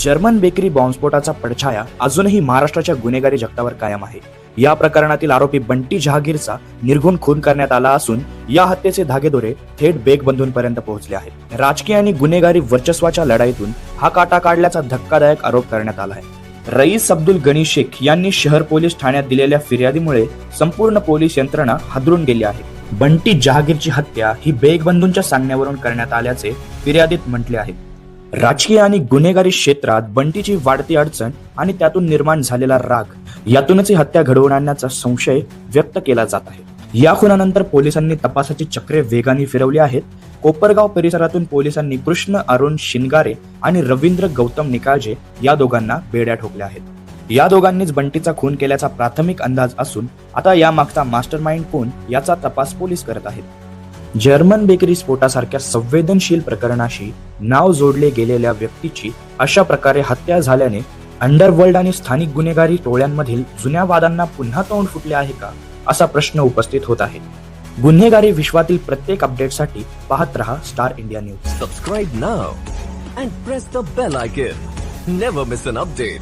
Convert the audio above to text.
German bakery बॉम्बस्फोटाचा पडछाया अजूनही महाराष्ट्राच्या गुन्हेगारी जगतावर कायम आहे. या प्रकरणातील आरोपी बंटी जहागीरचा निर्घुण खून करण्यात आला असून या हत्येचे धागेदोरे थेट बेग बंधूंपर्यंत पोहोचले आहेत. राजकीय आणि गुन्हेगारी वर्चस्वाच्या लढाईतून हा काटा काढल्याचा धक्कादायक आरोप करण्यात आला आहे. रईस अब्दुल गनी शेख यांनी शहर पोलीस ठाण्यात दिलेल्या फिर्यादीमुळे संपूर्ण पोलीस यंत्रणा हादरून गेली आहे. बंटी जहागीरची हत्या ही बेगबंधूंच्या सांगण्यावरून करण्यात आल्याचे फिर्यादीत म्हटले आहे. राजकीय आणि गुन्हेगारी क्षेत्रात बंटीची वाढती अडचण आणि त्यातून निर्माण झालेला राग यातूनच ही हत्या घडवून आणण्याचा संशय व्यक्त केला जात आहे. या खुनानंतर पोलिसांनी तपासाची चक्रे वेगाने फिरवली आहेत. कोपरगाव परिसरातून पोलिसांनी कृष्ण अरुण शिनगारे आणि रवींद्र गौतम निकाळजे या दोघांना बेड्या ठोकल्या आहेत. या दोघांनीच बंटीचा खून केल्याचा प्राथमिक अंदाज असून आता या मागचा मास्टर माइंड कोण याचा तपास पोलीस करत आहेत. जर्मन बेकरी स्फोटासारख्या संवेदनशील प्रकरणाशी नाव जोडले गेलेल्या व्यक्तीची अशा प्रकारे हत्या झाल्याने अंडरवर्ल्ड आणि स्थानिक गुन्हेगारी टोळ्यांमधील जुन्या वादांना पुन्हा तोंड फुटले आहे का असा प्रश्न उपस्थित होत आहे. गुन्हेगारी विश्वातील प्रत्येक अपडेटसाठी पाहत रहा Star India News. Subscribe now and press the bell icon never miss an update